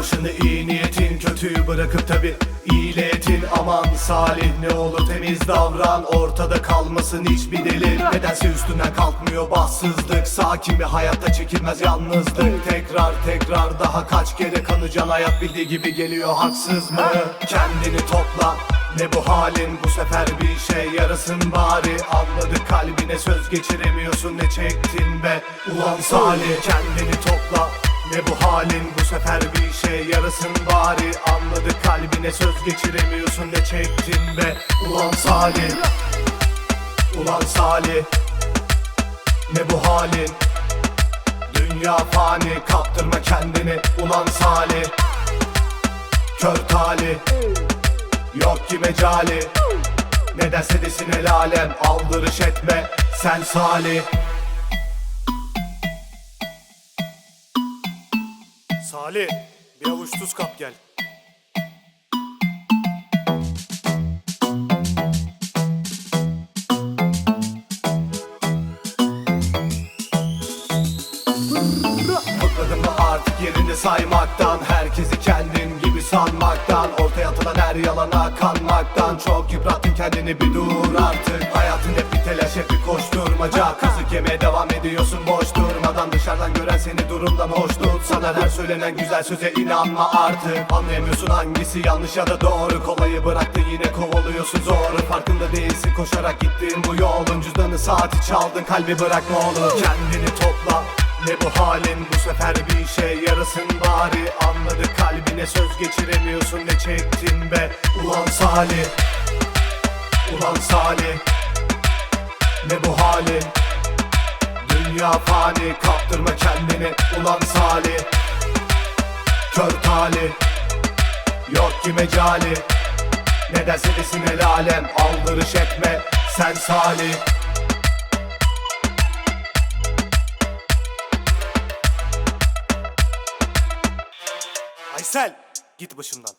başını iyi niyetin Kötüyü bırakıp tabi iyiletin Aman Salih ne olur temiz davran Ortada kalmasın hiçbir delil. Nedense üstünden kalkmıyor bahtsızlık Sakin bir hayatta çekilmez yalnızlık. Tekrar tekrar daha kaç kere kanacan hayat bildiği gibi geliyor haksız mı? Kendini topla ne bu halin? Bu sefer bir şey yarasın bari. Anladık kalbine söz geçiremiyorsun ne çektin be? Ulan Salih kendini topla ne bu halin? Bu sefer bir şey yarasın bari. Anladık kalbine söz geçiremiyorsun. Ne çektin be? Ulan Salih. Ulan Salih. Ne bu halin? Dünya fani. Kaptırma kendini. Ulan Salih. Kör talih. Yok ki mecali. Ne derse desin el alem. Aldırış etme. Sen Salih Salih bir avuç tuz kap gel. Bıkmadın mı artık yerini saymaktan? Herkesi kendin gibi sanmaktan. Ortaya atılan her yalana kanmaktan Çok kendini bir dur artık. Hayatın hep bir telaş hep bir koşturmaca. Kazık yemeye devam ediyorsun boş durmadan. Dışarıdan gören seni durumdan hoşnut Sana her söylenen güzel söze inanma artık. Anlayamıyorsun hangisi yanlış ya da doğru. Kolayı bıraktın yine kovalıyorsun zoru. Farkında değilsin koşarak gittiğin bu yolun Cüzdanı saati çaldın kalbi bırak ne olur. Kendini topla ne bu halin? Bu sefer bir şey yarasın bari. Anladı kalbine söz geçiremiyorsun. Ne çektin be Ulan Salih Ulan Salih Ne bu halin Dünya fani kaptırma kendini. Ulan Salih Kör talih Yok ki mecali. Ne derse desin el alem Aldırış etme sen Salih. Aysel git başımdan